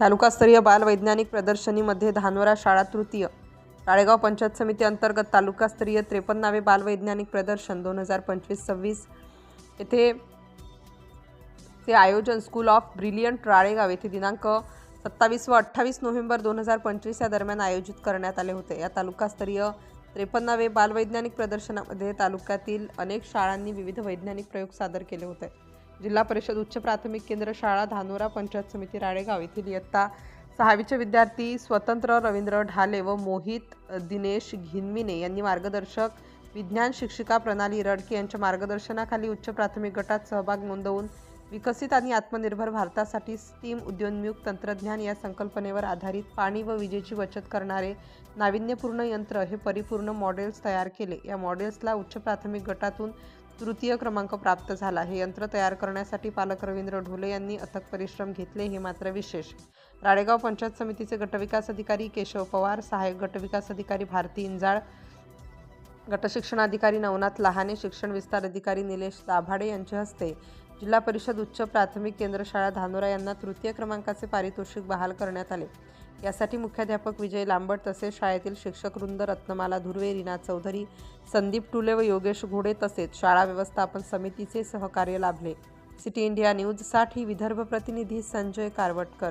तालुकास्तरीय बालवैज्ञानिक प्रदर्शनीमध्ये धानोरा शाळा तृतीय राळेगाव पंचायत समिती अंतर्गत तालुकास्तरीय त्रेपन्नावे बालवैज्ञानिक प्रदर्शन दोन हजार पंचवीस सव्वीस. येथे ते आयोजन स्कूल ऑफ ब्रिलियंट राळेगाव येथे दिनांक सत्तावीस व अठ्ठावीस नोव्हेंबर दोन हजार पंचवीस या दरम्यान आयोजित करण्यात आले होते. या तालुकास्तरीय त्रेपन्नावे बालवैज्ञानिक प्रदर्शनामध्ये तालुक्यातील अनेक शाळांनी विविध वैज्ञानिक प्रयोग सादर केले होते. जिल्हा परिषद उच्च प्राथमिक केंद्र शाळा धानोरा पंचायत समिती राळेगाव येथील इयत्ता सहावीचे विद्यार्थी स्वतंत्र रवींद्र ढाले व मोहित दिनेश घिनमिने यांनी मार्गदर्शक विज्ञान शिक्षिका प्रणाली रडके यांच्या मार्गदर्शनाखाली उच्च प्राथमिक गटात सहभाग नोंदवून विकसित आणि आत्मनिर्भर भारतासाठी स्टीम उद्योन्मुख तंत्रज्ञान या संकल्पनेवर आधारित पाणी व विजेची बचत करणारे नाविन्यपूर्ण यंत्र हे परिपूर्ण मॉडेल्स तयार केले. या मॉडेल्सला उच्च प्राथमिक गटातून तृतीय क्रमांक प्राप्त झाला. हे यंत्र तयार करण्यासाठी पालक रवींद्र ढोले यांनी अथक परिश्रम घेतले हे मात्र विशेष. राळेगाव पंचायत समितीचे गटविकास अधिकारी केशव पवार सहाय्यक गटविकास अधिकारी भारती इंजाळ गटशिक्षणाधिकारी नवनाथ लहाने शिक्षण विस्तार अधिकारी निलेश दाभाडे यांच्या हस्ते जिल्हा परिषद उच्च प्राथमिक केंद्र शाळा धानोरा यांना तृतीय क्रमांकाचे पारितोषिक बहाल करण्यात आले. यासाठी मुख्याध्यापक विजय लांबट तसेच शाळेतील शिक्षक वृंद रत्नमाला धुर्वे रीना चौधरी संदीप टुले व योगेश घोडे तसेच शाळा व्यवस्थापन समितीचे सहकार्य लाभले. सिटी इंडिया न्यूजसाठी विदर्भ प्रतिनिधी संजय कारवटकर.